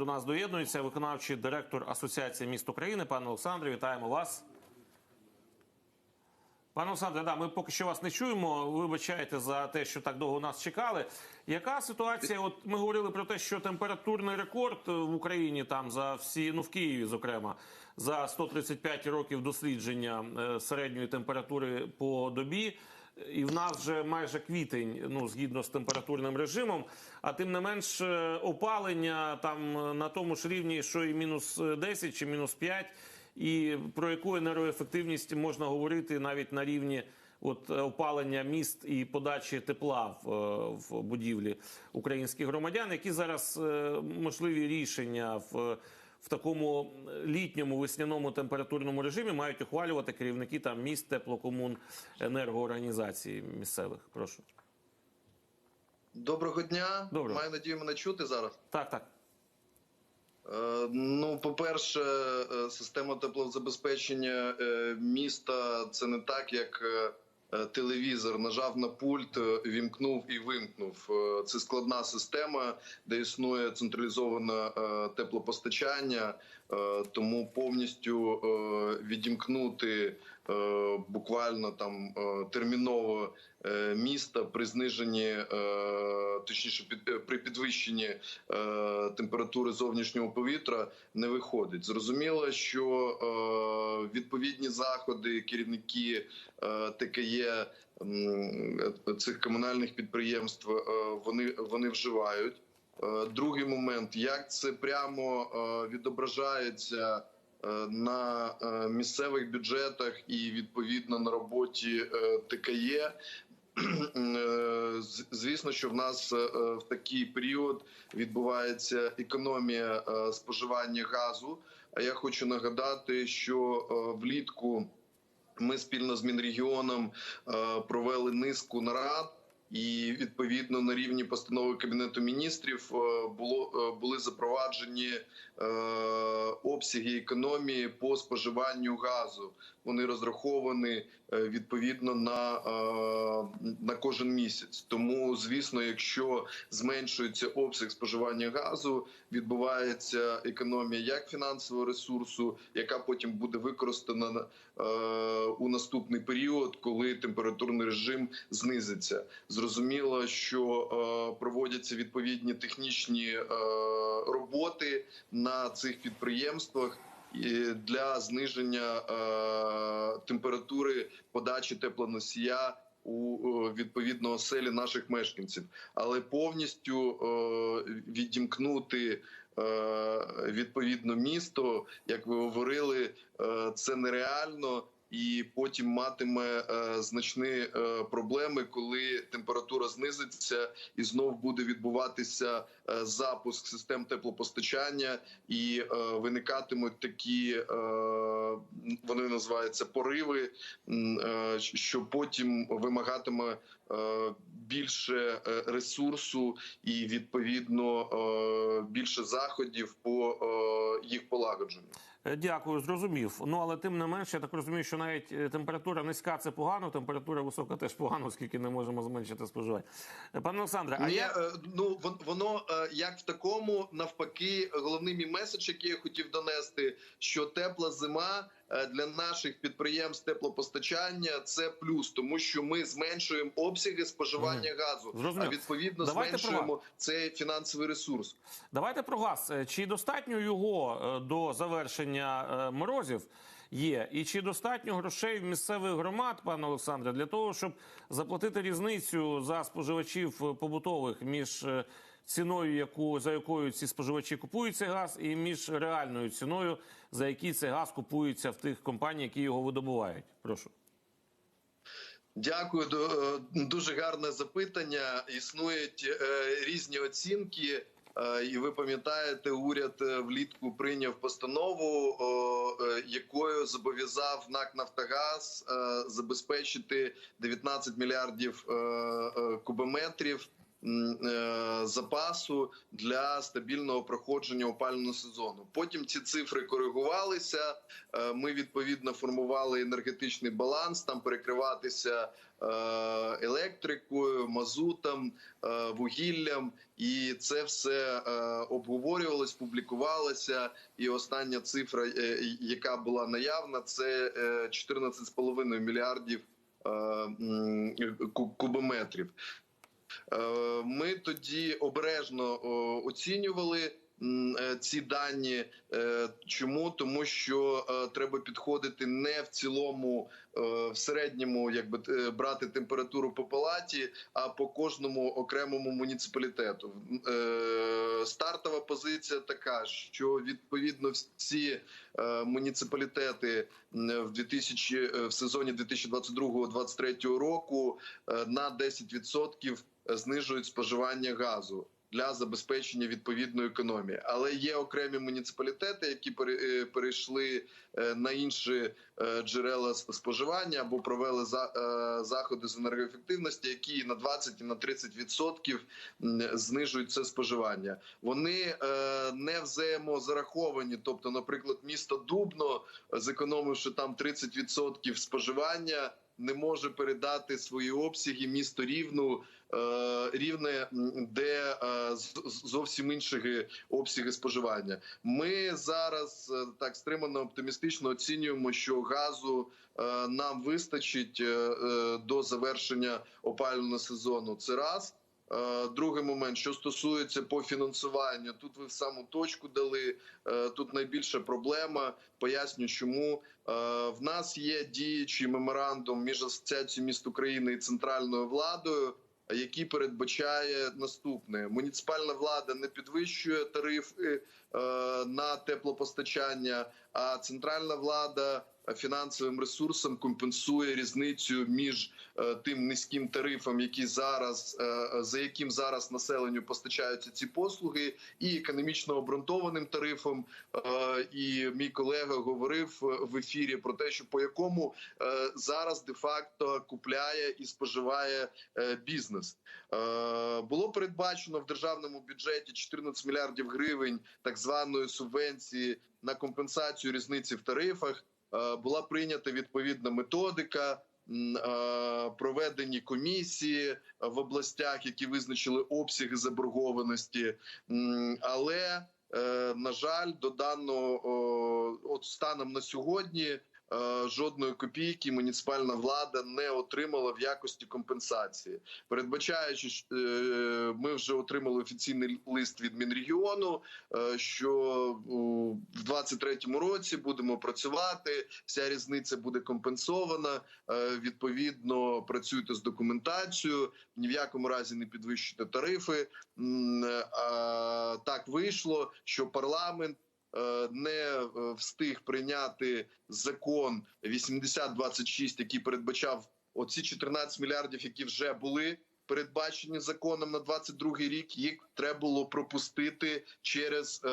до нас доєднується виконавчий директор Асоціації міст України. Пане Олександре, вітаємо вас. Пане Олександре, да, ми поки що вас не чуємо. Вибачайте за те, що так довго нас чекали. Яка ситуація? От ми говорили про те, що температурний рекорд в Україні там за всі, ну в Києві, зокрема, за 135 років дослідження е, середньої температури по добі. І в нас вже майже квітень, ну згідно з температурним режимом. А тим не менш, е, опалення там е, на тому ж рівні, що і мінус 10 чи мінус 5. І про яку енергоефективність можна говорити навіть на рівні от е, опалення міст і подачі тепла в, е, в будівлі українських громадян, які зараз е, можливі рішення в. В такому літньому весняному температурному режимі мають ухвалювати керівники там міст, теплокомун, енергоорганізацій місцевих. Прошу Доброго дня. Доброго. Маю надію мене чути зараз. так, так. Е, Ну, по-перше, е, система теплозабезпечення е, міста це не так, як е, е, телевізор нажав на пульт, е, вімкнув і вимкнув. Е, Це складна система, де існує централізоване е, теплопостачання, е, тому повністю е, відімкнути е, буквально там е, терміново е, міста при зниженні, е, точніше, е, при підвищенні е, температури зовнішнього повітря не виходить. Зрозуміло, що е, відповідні заходи керівники е, ТКЄ е, цих комунальних підприємств е, вони, вони вживають. Е, Другий момент, як це прямо е, відображається е, на е, місцевих бюджетах і відповідно на роботі е, ТКЄ. Е, Звісно, що в нас е, в такий період відбувається економія е, споживання газу. А я хочу нагадати, що е, влітку ми спільно з Мінрегіоном е, провели низку нарад. І відповідно на рівні постанови кабінету міністрів е, було е, були запроваджені е, обсяги економії по споживанню газу. Вони розраховані е, відповідно на, е, на кожен місяць. Тому, звісно, якщо зменшується обсяг споживання газу, відбувається економія як фінансового ресурсу, яка потім буде використана е, у наступний період, коли температурний режим знизиться. Зрозуміло, що проводяться відповідні технічні роботи на цих підприємствах. І Для зниження е, температури подачі теплоносія у е, відповідно оселі наших мешканців, але повністю е, відімкнути відповідно місто, як ви говорили, це нереально. І потім матиме е, значні е, проблеми, коли температура знизиться, і знов буде відбуватися е, запуск систем теплопостачання, і виникатимуть такі вони називаються пориви, що потім вимагатиме більше ресурсу і відповідно більше заходів по їх полагодженню. Е, Дякую, зрозумів. Ну але тим не менше, я так розумію, що навіть е, температура низька це погано, температура висока теж погано, оскільки не можемо зменшити споживання. Е, Пане Олександре, а Ні, я ну вон- воно як в такому навпаки, головний мій меседж, який я хотів донести, що тепла зима для наших підприємств теплопостачання це плюс, тому що ми зменшуємо обсяги споживання газу, Зрозумів. а відповідно Давайте про зменшуємо цей фінансовий ресурс. давайте про газ. Е, Чи достатньо його е, до завершення е, морозів? Є і чи достатньо грошей в місцевих громад, пане Олександре, для того, щоб заплатити різницю за споживачів е, побутових між е, ціною, яку за якою ці споживачі купують цей газ, і між реальною ціною, за який цей газ купується в тих компаній, які його видобувають? Прошу. Дякую, е, дуже гарне запитання. Існують е, різні оцінки. Е, І ви пам'ятаєте, уряд влітку прийняв постанову, якою зобов'язав НАК Нафтогаз забезпечити 19 мільярдів кубометрів запасу для стабільного проходження опалювального сезону. Потім ці цифри коригувалися. Е, Ми відповідно формували енергетичний баланс, там перекриватися е, електрикою, мазутом, е, вугіллям, і це все е, обговорювалось, публікувалося. І остання цифра, е, яка була наявна, це е, 14,5 мільярдів е, кубометрів. Е, Ми тоді обережно оцінювали е, ці дані. Е, Чому? Тому що е, треба підходити не в цілому, е, в середньому, якби е, брати температуру по палаті, а по кожному окремому муніципалітету. Е, Стартова позиція така, що відповідно всі е, муніципалітети в 2000, е, в сезоні 2022-2023 року е, на 10% знижують споживання газу для забезпечення відповідної економії. Але є окремі муніципалітети, які е, перейшли е, на інші е, джерела споживання або провели за- заходи з енергоефективності, які на 20 і на 30% знижують це споживання. Вони не взаємозараховані. Тобто, наприклад, місто Дубно, зекономивши там 30% споживання. Не може передати свої обсяги місто рівну рівне, де е, зовсім інші обсяги споживання. Ми зараз е, так стримано оптимістично оцінюємо, що газу е, нам вистачить е, е, до завершення опалювального сезону. Це раз. Е, Другий момент, що стосується по фінансуванню, тут ви в саму точку дали. Е, Тут найбільша проблема. Поясню, чому Е, в нас є діючий меморандум між асоціацією міст України і центральною владою, який передбачає наступне: муніципальна влада не підвищує тарифи е, на теплопостачання, а центральна влада фінансовим ресурсом компенсує різницю між е, тим низьким тарифом, які зараз е, за яким зараз населенню постачаються ці послуги, і економічно обґрунтованим тарифом. Е, І мій колега говорив в ефірі про те, що по якому зараз де-факто купляє і споживає бізнес. Було передбачено в державному бюджеті 14 мільярдів гривень так званої субвенції на компенсацію різниці в тарифах. Е, Була прийнята відповідна методика. е, Проведені комісії в областях, які визначили обсяги заборгованості, але е, на жаль, до даного от станом на сьогодні е, жодної копійки муніципальна влада не отримала в якості компенсації. Передбачаючи, е, ми вже отримали офіційний лист від Мінрегіону, е, що в 23-му році будемо працювати. Вся різниця буде компенсована. Е, Відповідно, працюйте з документацією. Ні в якому разі не підвищуйте тарифи. Так вийшло, що парламент е, не е, встиг прийняти закон 8026, який передбачав оці 14 мільярдів, які вже були передбачені законом на 22 рік. Їх треба було пропустити через е,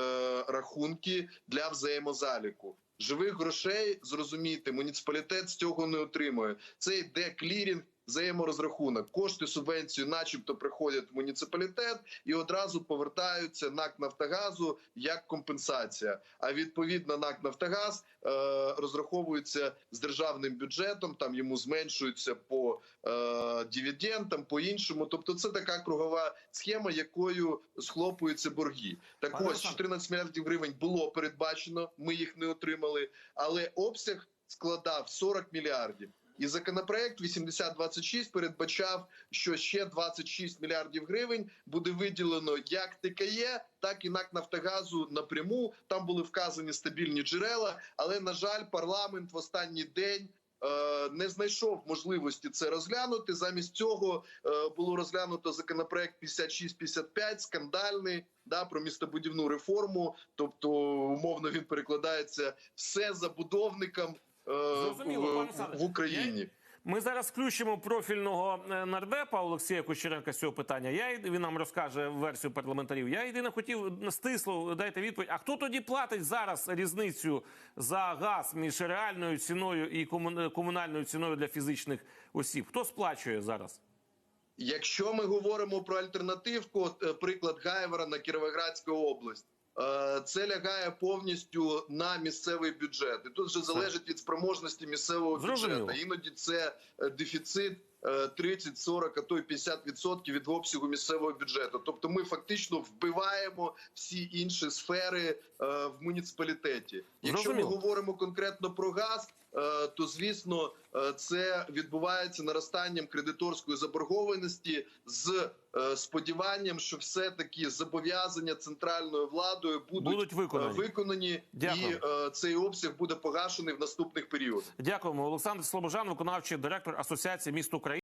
рахунки для взаємозаліку. Живих грошей зрозумійте, муніципалітет з цього не отримує. Це йде клірінг, взаєморозрахунок. Кошти субвенцію, начебто, приходять в муніципалітет і одразу повертаються НАК Нафтогазу як компенсація. А відповідно НАК Нафтогаз е, розраховується з державним бюджетом. Там йому зменшуються по е, дивідендам, по іншому. Тобто, це така кругова схема, якою схлопуються борги. Так Пане ось 14 мільярдів гривень було передбачено. Ми їх не отримали, але обсяг складав 40 мільярдів. І законопроект 8026 передбачав, що ще 26 мільярдів гривень буде виділено як ТКЄ, так і НАК Нафтогазу напряму. Там були вказані стабільні джерела. Але на жаль, парламент в останній день. е, Не знайшов можливості це розглянути. Замість цього е, було розглянуто законопроект 5655, скандальний да про містобудівну реформу. Тобто, умовно він перекладається все забудовникам в, в Україні. Ми зараз включимо профільного е, нардепа Олексія Кучеренка з цього питання. Я він нам розкаже версію парламентарів. Я єдине хотів стисло дайте відповідь. А хто тоді платить зараз різницю за газ між реальною ціною і комун- комунальною ціною для фізичних осіб? Хто сплачує зараз? Якщо ми говоримо про альтернативку, е, приклад Гайвера на Кіровоградську область. Е, Це лягає повністю на місцевий бюджет, і тут вже залежить від спроможності місцевого бюджету. Іноді це е, дефіцит 30, 40, а то й 50% від обсягу місцевого бюджету. Тобто, ми фактично вбиваємо всі інші сфери е, в муніципалітеті. Якщо ми говоримо конкретно про газ, е, то звісно е, це відбувається наростанням кредиторської заборгованості з сподіванням, що все таки зобов'язання центральною владою будуть, Будуть виконані. виконані Дякую. і цей обсяг буде погашений в наступних періодах. Дякуємо, Олександр Слобожан, виконавчий директор Асоціації міст України.